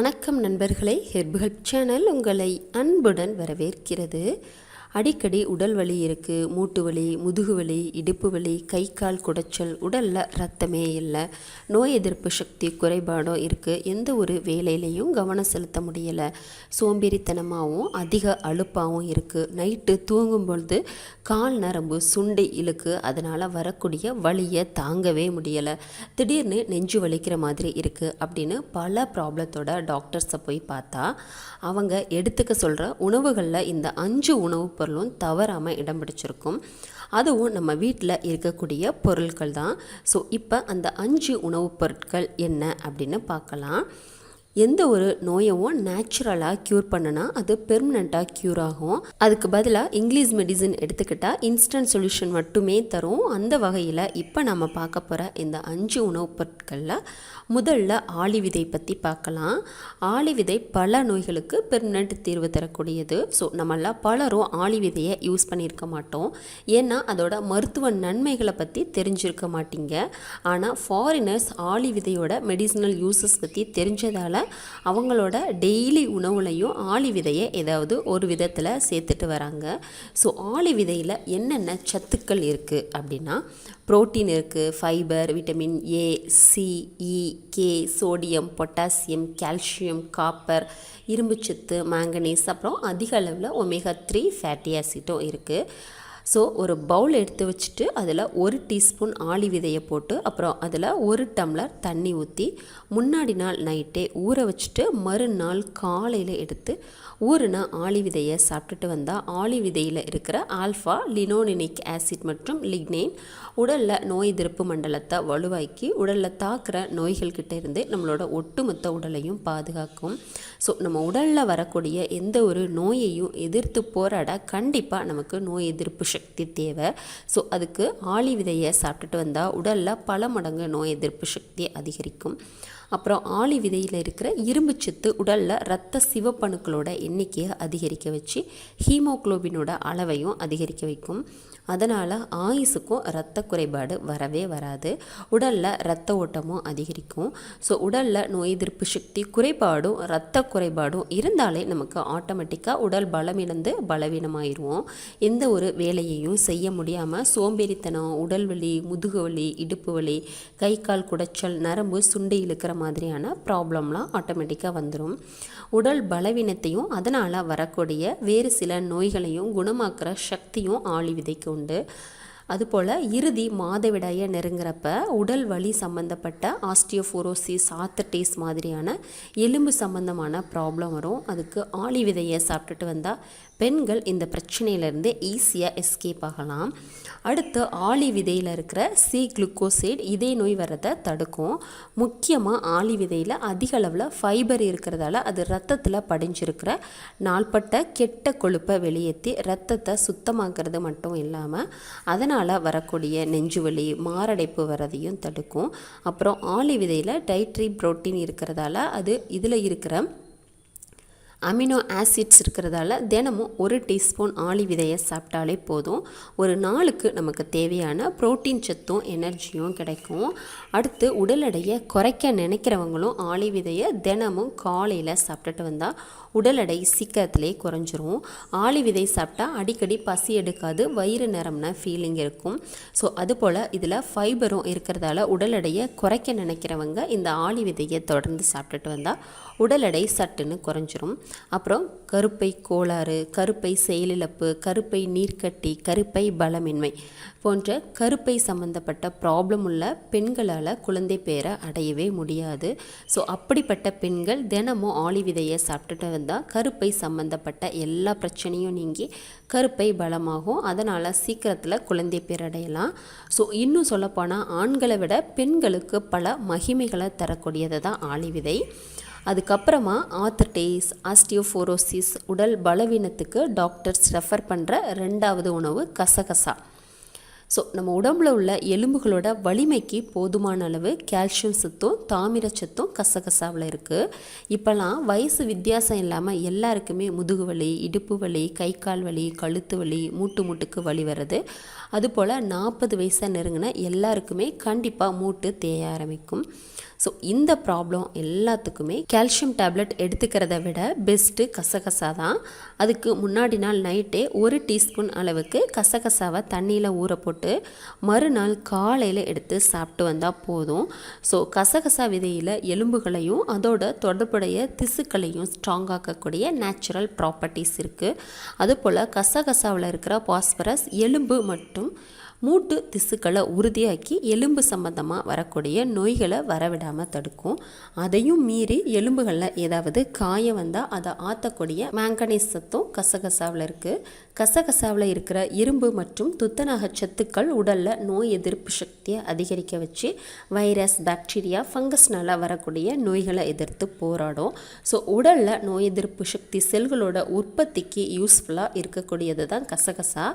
வணக்கம் நண்பர்களே ஹெர்புகள் சேனல் உங்களை அன்புடன் வரவேற்கிறது. அடிக்கடி உடல் வலி இருக்குது மூட்டு வலி முதுகு வலி இடுப்பு வலி கை கால் குடைச்சல் உடலில் ரத்தமே இல்லை நோய் எதிர்ப்பு சக்தி குறைபாடும் இருக்குது எந்த ஒரு வேலையிலையும் கவனம் செலுத்த முடியலை. சோம்பேறித்தனமாகவும் அதிக அலுப்பாகவும் இருக்குது நைட்டு தூங்கும் பொழுது கால் நரம்பு சுண்டை இழுக்கு. அதனால் வரக்கூடிய வலியை தாங்கவே முடியலை. திடீர்னு நெஞ்சு வலிக்கிற மாதிரி இருக்குது அப்படின்னு பல ப்ராப்ளத்தோட டாக்டர்ஸை போய் பார்த்தா அவங்க எடுத்துக்க சொல்கிற உணவுகளில் இந்த அஞ்சு உணவு பொருளும் தவறாமல் இடம் பிடிச்சிருக்கும். அதுவும் நம்ம வீட்டில் இருக்கக்கூடிய பொருட்கள் தான் ஸோ இப்போ அந்த அஞ்சு உணவுப் பொருட்கள் என்ன அப்படின்னு பார்க்கலாம். எந்த ஒரு நோயவும் நேச்சுரலாக க்யூர் பண்ணுனா அது பெர்மனண்ட்டாக க்யூர் ஆகும். அதுக்கு பதிலாக இங்கிலீஷ் மெடிசன் எடுத்துக்கிட்டால் இன்ஸ்டன்ட் சொல்யூஷன் மட்டுமே தரும். அந்த வகையில் இப்போ நம்ம பார்க்க போகிற இந்த அஞ்சு உணவுப் பொருட்களில் முதல்ல ஆளி விதை பற்றி பார்க்கலாம். ஆளி விதை பல நோய்களுக்கு பெர்மனண்ட் தீர்வு தரக்கூடியது. ஸோ நம்மள பலரும் ஆளி விதையை யூஸ் பண்ணியிருக்க மாட்டோம். ஏன்னா அதோட மருத்துவ நன்மைகளை பற்றி தெரிஞ்சிருக்க மாட்டீங்க. ஆனால் ஃபாரினர்ஸ் ஆளி விதையோட மெடிசினல் யூசஸ் பற்றி தெரிஞ்சதால் அவங்களோட டெய்லி உணவுலையும் ஆளி விதையை ஏதாவது ஒரு விதத்தில் சேர்த்துட்டு வராங்க. ஸோ ஆளி விதையில் என்னென்ன சத்துக்கள் இருக்குது அப்படின்னா புரோட்டீன் இருக்குது fibre vitamin A C E K sodium potassium calcium copper இரும்புச்சத்து மேங்கனீஸ் அப்புறம் அதிக அளவில் ஒமேகா த்ரீ ஃபேட்டி ஆசிட்டும் இருக்குது ஸோ ஒரு பவுல் எடுத்து வச்சுட்டு அதில் ஒரு டீஸ்பூன் ஆளி விதையை போட்டு அப்புறம் அதில் ஒரு டம்ளர் தண்ணி ஊற்றி முன்னாடி நாள் நைட்டே ஊற வச்சுட்டு மறுநாள் காலையில் எடுத்து ஊறின ஆளி விதையை சாப்பிட்டுட்டு வந்தால் ஆளி விதையில் இருக்கிற ஆல்ஃபா லினோனினிக் ஆசிட் மற்றும் லிக்னேன் உடலில் நோய் எதிர்ப்பு மண்டலத்தை வலுவாக்கி உடலில் தாக்குற நோய்கள்கிட்ட இருந்து நம்மளோட ஒட்டுமொத்த உடலையும் பாதுகாக்கும். ஸோ நம்ம உடலில் வரக்கூடிய எந்த ஒரு நோயையும் எதிர்த்து போராட கண்டிப்பாக நமக்கு நோய் எதிர்ப்பு சக்தி தேவை. ஸோ அதுக்கு ஆளி விதையை சாப்பிட்டுட்டு வந்தால் உடலில் பல மடங்கு நோய் எதிர்ப்பு சக்தி அதிகரிக்கும். அப்புறம் ஆளி விதையில் இருக்கிற இரும்புச்சத்து உடலில் இரத்த சிவப்பணுக்களோட எண்ணிக்கையை அதிகரிக்க வச்சு ஹீமோக்ளோபினோட அளவையும் அதிகரிக்க வைக்கும். அதனால் ஆயுசுக்கும் இரத்த குறைபாடு வரவே வராது. உடலில் இரத்த ஓட்டமும் அதிகரிக்கும். ஸோ உடலில் நோய் எதிர்ப்பு சக்தி குறைபாடும் இரத்த குறைபாடும் இருந்தாலே நமக்கு ஆட்டோமேட்டிக்காக உடல் பலமிழந்து பலவீனமாயிருவோம். எந்த ஒரு வேலையையும் செய்ய முடியாமல் சோம்பேறித்தனம் உடல் வலி முதுகு வலி இடுப்பு வலி கை கால் குடைச்சல் நரம்பு சுண்டி இழுக்கிற மாதிரியான ப்ராப்ளம்லாம் ஆட்டோமேட்டிக்காக வந்துடும் உடல் பலவீனத்தையும் அதனால் வரக்கூடிய வேறு சில நோய்களையும் குணமாக்குற சக்தியும் ஆளி விதைக்கு உண்டு. அதுபோல் இறுதி மாதவிடாயை நெருங்குறப்ப உடல் வலி சம்மந்தப்பட்ட ஆஸ்டியோஃபோரோசிஸ் ஆத்தர்டேஸ் மாதிரியான எலும்பு சம்மந்தமான ப்ராப்ளம் வரும். அதுக்கு ஆளி விதையை சாப்பிட்டுட்டு வந்தால் பெண்கள் இந்த பிரச்சனையிலேருந்து ஈஸியாக எஸ்கேப் ஆகலாம். அடுத்து ஆளி விதையில் இருக்கிற சி குளுக்கோசைடு இதய நோய் வரதை தடுக்கும். முக்கியமாக ஆளி விதையில் அதிக அளவில் ஃபைபர் இருக்கிறதால அது ரத்தத்தில் படிஞ்சிருக்கிற நாள்பட்ட கெட்ட கொழுப்பை வெளியேற்றி ரத்தத்தை சுத்தமாக்குறது மட்டும் இல்லாமல் அதனால் வரக்கூடிய நெஞ்சுவலி மாரடைப்பு வரதையும் தடுக்கும். அப்புறம் ஆளி விதையில் டைட்ரி புரோட்டீன் இருக்கிறதால அது இதில் இருக்கிற அமினோ ஆசிட்ஸ் இருக்கிறதால தினமும் ஒரு டீஸ்பூன் ஆளி விதையை சாப்பிட்டாலே போதும். ஒரு நாளுக்கு நமக்கு தேவையான புரோட்டீன் சத்தும் எனர்ஜியும் கிடைக்கும். அடுத்து உடல் எடையை குறைக்க நினைக்கிறவங்களும் ஆளி விதையை தினமும் காலையில் சாப்பிட்டுட்டு வந்தால் உடல் எடை சீக்கிரத்திலே குறைஞ்சிரும். ஆளி விதை சாப்பிட்டா அடிக்கடி பசி எடுக்காது வயிறு நிறம்ன ஃபீலிங் இருக்கும். ஸோ அதுபோல் இதில் ஃபைபரும் இருக்கிறதால உடல் எடையை குறைக்க நினைக்கிறவங்க இந்த ஆளி விதையை தொடர்ந்து சாப்பிட்டுட்டு வந்தால் உடல் எடை சட்டுன்னு குறைஞ்சிரும். அப்புறம் கருப்பை கோளாறு கருப்பை செயலிழப்பு கருப்பை நீர்க்கட்டி கருப்பை பலமின்மை போன்ற கருப்பை சம்பந்தப்பட்ட ப்ராப்ளம் உள்ள பெண்களால் குழந்தை பேரை அடையவே முடியாது. ஸோ அப்படிப்பட்ட பெண்கள் தினமும் ஆளி விதையை சாப்பிட்டுட்டு வந்தால் கருப்பை சம்பந்தப்பட்ட எல்லா பிரச்சனையும் நீங்கி கருப்பை பலமாகும். அதனால் சீக்கிரத்தில் குழந்தை பேர் அடையலாம். ஸோ இன்னும் சொல்லப்போனால் ஆண்களை விட பெண்களுக்கு பல மகிமைகளை தரக்கூடியது தான் ஆளி விதை. அதுக்கப்புறமா ஆத்தர்டேஸ் ஆஸ்டியோஃபோரோசிஸ் உடல் பலவீனத்துக்கு டாக்டர்ஸ் ரெஃபர் பண்ணுற ரெண்டாவது உணவு கசகசா. ஸோ நம்ம உடம்புல உள்ள எலும்புகளோட வலிமைக்கு போதுமான அளவு கால்சியம் சத்தும் தாமிரச்சத்தும் கசகசாவில் இருக்குது இப்போல்லாம் வயசு வித்தியாசம் இல்லாமல் எல்லாருக்குமே முதுகு வலி இடுப்பு வலி கை கால் வலி கழுத்து வலி மூட்டு மூட்டுக்கு வலி வருது. அதுபோல் நாற்பது வயசாக நெருங்கின எல்லாருக்குமே கண்டிப்பாக மூட்டு தேய ஆரம்பிக்கும். ஸோ இந்த ப்ராப்ளம் எல்லாத்துக்குமே கால்சியம் டேப்லெட் எடுத்துக்கிறத விட பெஸ்ட்டு கசகசா தான். அதுக்கு முன்னாடி நாள் நைட்டே ஒரு டீஸ்பூன் அளவுக்கு கசகசாவை தண்ணியில் ஊற போட்டு மறுநாள் காலையில் எடுத்து சாப்பிட்டு வந்தால் போதும். ஸோ கசகசா விதையில் எலும்புகளையும் அதோட தொடர்புடைய திசுக்களையும் ஸ்ட்ராங் ஆக்கக்கூடிய நேச்சுரல் ப்ராப்பர்ட்டிஸ் இருக்குது அதுபோல் கசகசாவில் இருக்கிற பாஸ்பரஸ் எலும்பு மற்றும் மூட்டு திசுக்களை உறுதியாக்கி எலும்பு சம்பந்தமாக வரக்கூடிய நோய்களை வரவிடாமல் தடுக்கும். அதையும் மீறி எலும்புகளில் ஏதாவது காயம் வந்தால் அதை ஆற்றக்கூடிய மேங்கனீஸ் சத்தும் கசகசாவில் இருக்குது கசகசாவில் இருக்கிற இரும்பு மற்றும் துத்தநாக சத்துக்கள் உடலில் நோய் எதிர்ப்பு சக்தியை அதிகரிக்க வச்சு வைரஸ் பாக்டீரியா ஃபங்கஸ்னால வரக்கூடிய நோய்களை எதிர்த்து போராடும். ஸோ உடலில் நோய் எதிர்ப்பு சக்தி செல்களோட உற்பத்திக்கு யூஸ்ஃபுல்லாக இருக்கக்கூடியது தான் கசகசா.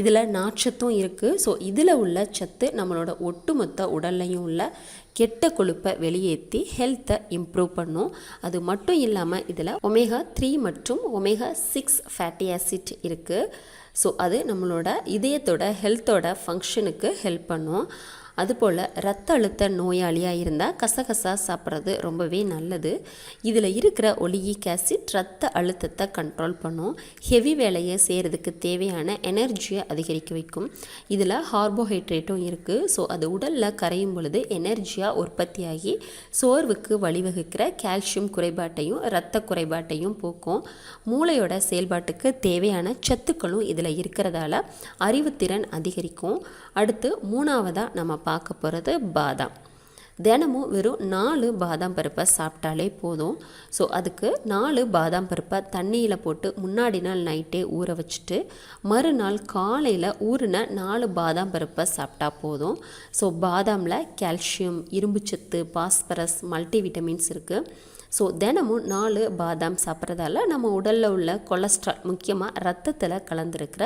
இதில் நாச்சத்தும் இருக்குது ஸோ இதில் உள்ள சத்து நம்மளோட ஒட்டுமொத்த உடல்லையும் உள்ள கெட்ட கொழுப்பை வெளியேற்றி ஹெல்த்தை இம்ப்ரூவ் பண்ணும். அது மட்டும் இல்லாமல் இதில் ஒமேகா த்ரீ மற்றும் ஒமேகா சிக்ஸ் ஃபேட்டி ஆசிட் இருக்குது ஸோ அது நம்மளோட இதயத்தோட ஹெல்த்தோட ஃபங்க்ஷனுக்கு ஹெல்ப் பண்ணும். அதுபோல் ரத்த அழுத்த நோயாளியாக இருந்தால் கசகசா சாப்பிட்றது ரொம்பவே நல்லது. இதில் இருக்கிற ஒலியிக் ஆசிட் ரத்த அழுத்தத்தை கண்ட்ரோல் பண்ணும். ஹெவி வேலையை செய்கிறதுக்கு தேவையான எனர்ஜியை அதிகரிக்க வைக்கும். இதில் கார்போஹைட்ரேட்டும் இருக்குது ஸோ அது உடலில் கரையும் பொழுது எனர்ஜியாக உற்பத்தியாகி சோர்வுக்கு வழிவகுக்கிற கால்சியம் குறைபாட்டையும் இரத்த குறைபாட்டையும் போக்கும். மூளையோட செயல்பாட்டுக்கு தேவையான சத்துக்களும் இதில் இருக்கிறதால அறிவுத்திறன் அதிகரிக்கும். அடுத்து மூணாவதாக நம்ம பார்க்க போகிறது பாதாம். தினமும் வெறும் நாலு பாதாம் பருப்பை சாப்பிட்டாலே போதும். ஸோ அதுக்கு நாலு பாதாம் பருப்பை தண்ணியில் போட்டு முன்னாடி நாள் நைட்டே ஊற வச்சுட்டு மறுநாள் காலையில் ஊறின நாலு பாதாம் பருப்பை சாப்பிட்டா போதும். ஸோ பாதாமில் கால்சியம் இரும்புச்சத்து பாஸ்பரஸ் மல்டிவிட்டமின்ஸ் இருக்குது ஸோ தினமும் நாலு பாதாம் சாப்பிட்றதால நம்ம உடலில் உள்ள கொலஸ்ட்ரால் முக்கியமாக ரத்தத்தில் கலந்துருக்கிற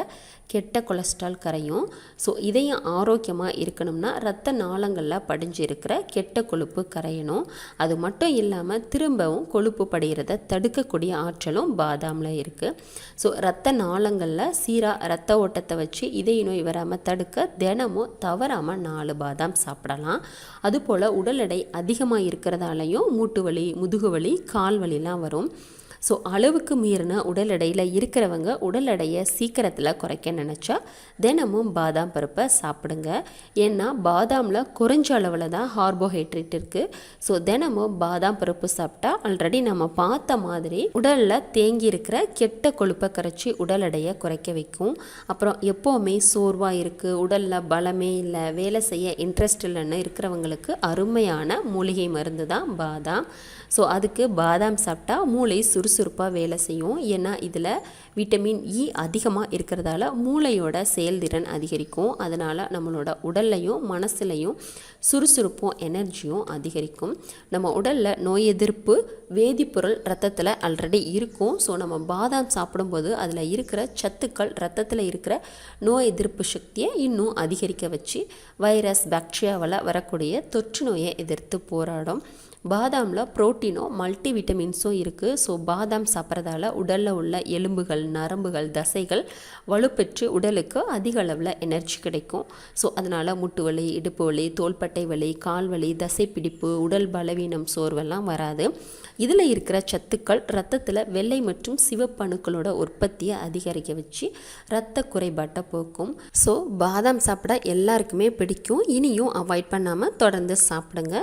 கெட்ட கொலஸ்ட்ரால் கரையும். ஸோ இதயம் ஆரோக்கியமாக இருக்கணும்னா ரத்த நாளங்களில் படிஞ்சு இருக்கிற கெட்ட கொழுப்பு கரையணும். அது மட்டும் இல்லாமல் திரும்பவும் கொழுப்பு படுகிறத தடுக்கக்கூடிய ஆற்றலும் பாதாமில் இருக்குது ஸோ ரத்த நாளங்களில் சீராக ரத்த ஓட்டத்தை வச்சு இதய நோய் வராமல் தடுக்க தினமும் தவறாமல் நாலு பாதாம் சாப்பிடலாம். அதுபோல் உடல் எடை அதிகமாக இருக்கிறதாலையும் மூட்டு வலி முதுகு வலி கால் வலிலாம் வரும். ஸோ அளவுக்கு மீறின உடல் எடையில் இருக்கிறவங்க உடல் எடையை சீக்கிரத்தில் குறைக்க நினச்சா தினமும் பாதாம் பருப்பை சாப்பிடுங்க. ஏன்னா பாதாமில் குறைஞ்ச அளவில் தான் கார்போஹைட்ரேட் இருக்குது ஸோ தினமும் பாதாம் பருப்பு சாப்பிட்டா ஆல்ரெடி நம்ம பார்த்த மாதிரி உடலில் தேங்கி இருக்கிற கெட்ட கொழுப்பை கரைச்சி உடல் எடையை குறைக்க வைக்கும். அப்புறம் எப்போவுமே சோர்வாக இருக்குது உடலில் பலமே இல்லை வேலை செய்ய இன்ட்ரெஸ்ட் இல்லைன்னு இருக்கிறவங்களுக்கு அருமையான மூலிகை மருந்து தான் பாதாம். ஸோ அதுக்கு பாதாம் சாப்பிட்டா மூளை சுறுசுறுப்பாக வேலை செய்யும். ஏன்னா இதில் விட்டமின் இ e அதிகமாக இருக்கிறதால மூளையோட செயல்திறன் அதிகரிக்கும். அதனால் நம்மளோட உடல்லையும் மனசுலையும் சுறுசுறுப்பும் எனர்ஜியும் அதிகரிக்கும். நம்ம உடலில் நோய் எதிர்ப்பு வேதிப்பொருள் ரத்தத்தில் ஆல்ரெடி இருக்கும். ஸோ நம்ம பாதாம் சாப்பிடும்போது அதில் இருக்கிற சத்துக்கள் ரத்தத்தில் இருக்கிற நோய் எதிர்ப்பு சக்தியை இன்னும் அதிகரிக்க வச்சு வைரஸ் பாக்டீரியாவால் வரக்கூடிய தொற்று நோயை எதிர்த்து போராடும். பாதாமில் ப்ரோட்டீனோ மல்டி விட்டமின்ஸும் இருக்குது ஸோ பாதாம் சாப்பிட்றதால உடலில் உள்ள எலும்புகள் நரம்புகள் தசைகள் வலுப்பெற்று உடலுக்கு அதிக அளவில் எனர்ஜி கிடைக்கும். ஸோ அதனால் முட்டு வலி இடுப்பு வலி தோள்பட்டை வலி கால் வலி தசைப்பிடிப்பு உடல் பலவீனம் சோர்வெல்லாம் வராது. இதில் இருக்கிற சத்துக்கள் ரத்தத்தில் வெள்ளை மற்றும் சிவப்பணுக்களோட உற்பத்தியை அதிகரிக்க வச்சு ரத்த குறைபாட்டை போக்கும். ஸோ பாதாம் சாப்பிட எல்லாருக்குமே பிடிக்கும். இனியும் அவாய்ட் பண்ணாமல் தொடர்ந்து சாப்பிடுங்க.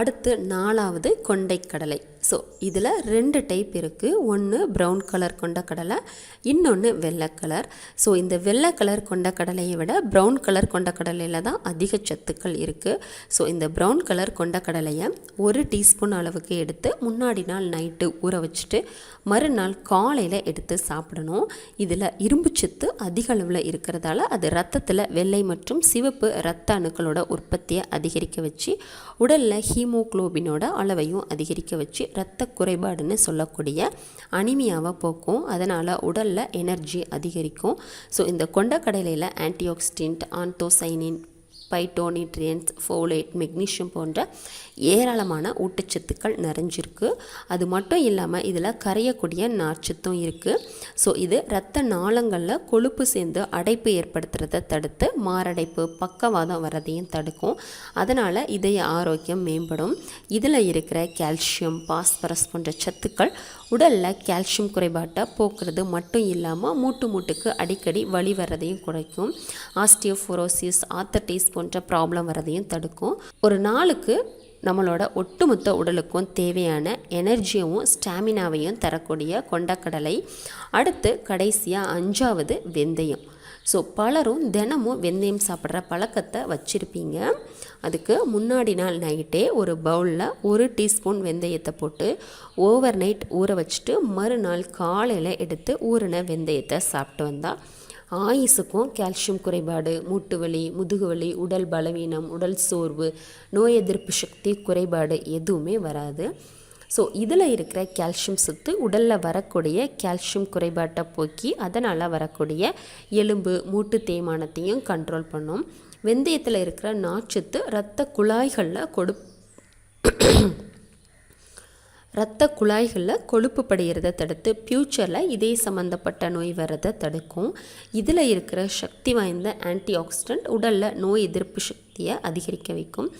அடுத்து நாலு நாலாவது கொண்டைக்கடலை ஸோ இதில் ரெண்டு டைப் இருக்குது ஒன்று ப்ரௌன் கலர் கொண்ட கடலை இன்னொன்று வெள்ளை கலர் ஸோ இந்த வெள்ளை கலர் கொண்ட கடலையை விட ப்ரௌன் கலர் கொண்ட கடலையில் தான் அதிக சத்துக்கள் இருக்குது ஸோ இந்த ப்ரௌன் கலர் கொண்ட கடலையை ஒரு டீஸ்பூன் அளவுக்கு எடுத்து முன்னாடி நாள் நைட்டு ஊற வச்சுட்டு மறுநாள் காலையில் எடுத்து சாப்பிடணும். இதில் இரும்புச்சத்து அதிக அளவில் இருக்கிறதால அது ரத்தத்தில் வெள்ளை மற்றும் சிவப்பு இரத்த அணுக்களோட உற்பத்தியை அதிகரிக்க வச்சு உடலில் ஹீமோக்ளோபினோட அளவையும் அதிகரிக்க வச்சு இரத்த குறைபாடுன்னு சொல்லக்கூடிய அனிமியாவை போக்கும். அதனால் உடலில் எனர்ஜி அதிகரிக்கும். ஸோ இந்த கொண்டக்கடலையில் antioxidant anthocyanin phytonutrients folate magnesium போன்ற ஏராளமான ஊட்டச்சத்துக்கள் நிறைஞ்சிருக்கு. அது மட்டும் இல்லாமல் இதில் கரையக்கூடிய நார்ச்சத்தும் இருக்குது ஸோ இது இரத்த நாளங்களில் கொழுப்பு சேர்ந்து அடைப்பு ஏற்படுத்துறதை தடுத்து மாரடைப்பு பக்கவாதம் வரதையும் தடுக்கும். அதனால் இதய ஆரோக்கியம் மேம்படும். இதில் இருக்கிற கால்சியம் பாஸ்பரஸ் போன்ற சத்துக்கள் உடலில் கால்சியம் குறைபாட்டை போக்குறது மட்டும் இல்லாமல் மூட்டு மூட்டுக்கு அடிக்கடி வலி வர்றதையும் குறைக்கும். ஆஸ்டியோஃபோரோசிஸ் ஆத்தர்டிஸ் போன்ற ப்ராப்ளம் வரதையும் தடுக்கும். ஒரு நாளுக்கு நம்மளோட ஒட்டுமொத்த உடலுக்கும் தேவையான எனர்ஜியவும் ஸ்டாமினாவையும் தரக்கூடிய கொண்டக்கடலை. அடுத்து கடைசியாக அஞ்சாவது வெந்தயம். ஸோ பலரும் தினமும் வெந்தயம் சாப்பிட்ற பழக்கத்தை வச்சுருப்பீங்க. அதுக்கு முன்னாடி நாள் நைட்டே ஒரு பவுலில் ஒரு டீஸ்பூன் வெந்தயத்தை போட்டு ஓவர் நைட் ஊற வச்சுட்டு மறுநாள் காலையில் எடுத்து ஊறின வெந்தயத்தை சாப்பிட்டு வந்தால் ஆயுசுக்கும் கால்சியம் குறைபாடு மூட்டு வலி முதுகு வலி உடல் பலவீனம் உடல் சோர்வு நோய் எதிர்ப்பு சக்தி குறைபாடு எதுவுமே வராது. ஸோ இதில் இருக்கிற கால்சியம் சத்து உடலில் வரக்கூடிய கால்சியம் குறைபாட்டை போக்கி அதனால் வரக்கூடிய எலும்பு மூட்டு தேய்மானத்தையும் கண்ட்ரோல் பண்ணும். வெந்தயத்தில் இருக்கிற நாச்சத்து இரத்த குழாய்களில் கொடு இரத்த குழாய்களில் கொழுப்பு படிகிறத தடுத்து ஃப்யூச்சரில் இதே சம்மந்தப்பட்ட நோய் வர்றதை தடுக்கும். இதில் இருக்கிற சக்தி வாய்ந்த ஆன்டி ஆக்சிடென்ட் உடலில் நோய் எதிர்ப்பு சக்தியை அதிகரிக்க வைக்கும்.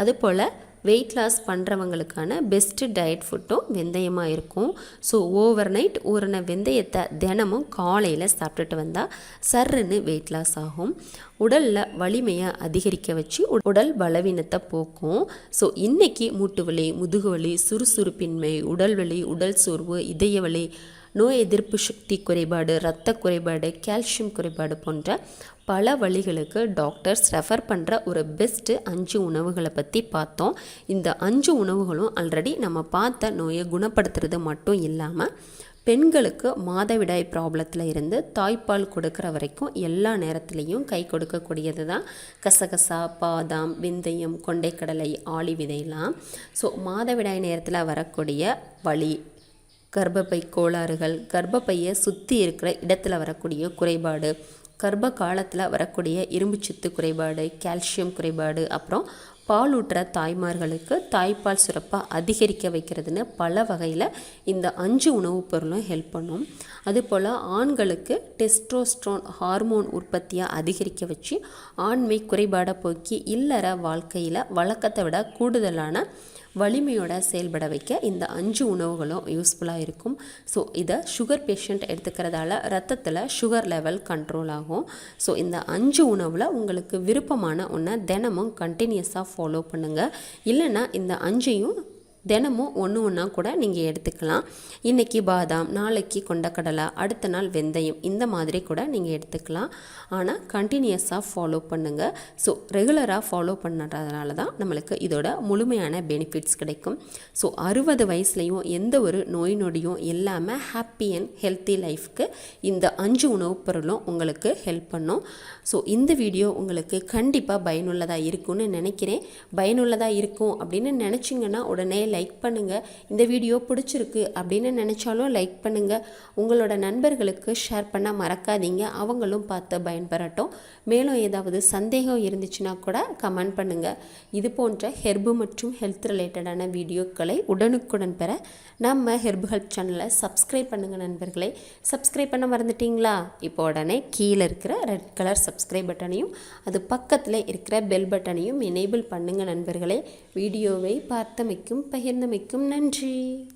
அதுபோல் வெயிட் லாஸ் பண்ணுறவங்களுக்கான பெஸ்ட்டு டயட் ஃபுட்டும் வெந்தயமாக இருக்கும். ஸோ ஓவர் நைட் ஊறின வெந்தயத்தை தினமும் காலையில் சாப்பிட்டுட்டு வந்தால் சர்ருன்னு வெயிட் லாஸ் ஆகும். உடலில் வலிமையை அதிகரிக்க வச்சு உடல் பலவீனத்தை போக்கும். ஸோ இன்றைக்கி மூட்டு வலி முதுகு வலி சுறுசுறுப்பின்மை உடல் வலி உடல் சோர்வு இதய வலி நோய் எதிர்ப்பு சக்தி குறைபாடு இரத்த குறைபாடு கால்சியம் குறைபாடு போன்ற பல வழிகளுக்கு டாக்டர்ஸ் ரெஃபர் பண்ணுற ஒரு பெஸ்ட்டு அஞ்சு உணவுகளை பற்றி பார்த்தோம். இந்த அஞ்சு உணவுகளும் ஆல்ரெடி நம்ம பார்த்த நோயை குணப்படுத்துறது மட்டும் இல்லாமல் பெண்களுக்கு மாதவிடாய் ப்ராப்ளத்தில் இருந்து தாய்ப்பால் கொடுக்குற வரைக்கும் எல்லா நேரத்துலேயும் கை கொடுக்கக்கூடியது தான் கசகசா பாதாம் விந்தயம் கொண்டைக்கடலை ஆளி விதையெல்லாம். ஸோ மாதவிடாய் நேரத்தில் வரக்கூடிய வலி கர்ப்பப்பை கோளாறுகள் கர்ப்பப்பையை சுற்றி இருக்கிற இடத்துல வரக்கூடிய குறைபாடு கர்ப்ப காலத்தில் வரக்கூடிய இரும்புச்சத்து குறைபாடு கால்சியம் குறைபாடு அப்புறம் பாலூட்டுற தாய்மார்களுக்கு தாய்ப்பால் சுரப்பாக அதிகரிக்க வைக்கிறதுன்னு பல வகையில் இந்த அஞ்சு உணவுப் பொருளும் ஹெல்ப் பண்ணும். அதுபோல் ஆண்களுக்கு டெஸ்ட்ரோஸ்ட்ரோன் ஹார்மோன் உற்பத்தியாக அதிகரிக்க வச்சு ஆண்மை குறைபாடை போக்கி இல்லற வாழ்க்கையில் வழக்கத்தை விட கூடுதலான வலிமையோட செயல்பட வைக்க இந்த அஞ்சு உணவுகளும் யூஸ்ஃபுல்லாக இருக்கும். ஸோ இதை சுகர் பேஷண்ட் எடுத்துக்கிறதால ரத்தத்தில் சுகர் லெவல் கண்ட்ரோல் ஆகும். ஸோ இந்த அஞ்சு உணவில் உங்களுக்கு விருப்பமான ஒன்றை தினமும் கண்டினியூஸாக ஃபாலோ பண்ணுங்கள் இல்லைன்னா இந்த அஞ்சையும் தினமும் ஒன்று ஒன்றா கூட நீங்கள் எடுத்துக்கலாம். இன்றைக்கி பாதாம் நாளைக்கு கொண்டக்கடலை அடுத்த நாள் வெந்தயம் இந்த மாதிரி கூட நீங்கள் எடுத்துக்கலாம். ஆனால் கண்டினியூஸாக ஃபாலோ பண்ணுங்கள் ஸோ ரெகுலராக ஃபாலோ பண்ணுறதுனால தான் நம்மளுக்கு இதோட முழுமையான பெனிஃபிட்ஸ் கிடைக்கும். ஸோ அறுபது வயசுலேயும் எந்த ஒரு நோய் நொடியும் இல்லாமல் ஹாப்பி அண்ட் ஹெல்த்தி லைஃப்க்கு இந்த அஞ்சு உணவுப் பொருளும் உங்களுக்கு ஹெல்ப் பண்ணும். ஸோ இந்த வீடியோ உங்களுக்கு கண்டிப்பாக பயனுள்ளதாக இருக்கும்னு நினைக்கிறேன். பயனுள்ளதாக இருக்கும் அப்படின்னு நினச்சிங்கன்னா உடனே லைக் பண்ணுங்கள் இந்த வீடியோ பிடிச்சிருக்கு அப்படின்னு நினச்சாலும் லைக் பண்ணுங்கள் உங்களோட நண்பர்களுக்கு ஷேர் பண்ண மறக்காதீங்க. அவங்களும் பார்த்து பயன்பெறட்டும். மேலும் ஏதாவது சந்தேகம் இருந்துச்சுன்னா கூட கமெண்ட் பண்ணுங்கள் இது போன்ற ஹெர்பு மற்றும் ஹெல்த் ரிலேட்டடான வீடியோக்களை உடனுக்குடன் பெற நம்ம ஹெர்பு ஹெல்ப் சேனலை சப்ஸ்கிரைப் பண்ணுங்கள் நண்பர்களே. சப்ஸ்கிரைப் பண்ண மறந்துட்டீங்களா? இப்போ உடனே கீழே இருக்கிற ரெட் கலர் சப்ஸ்கிரைப் பட்டனையும் அது பக்கத்தில் இருக்கிற பெல் பட்டனையும் எனேபிள் பண்ணுங்கள் நண்பர்களே. வீடியோவை பார்த்தமைக்கும் பகிர்ந்தமைக்கும் நன்றி.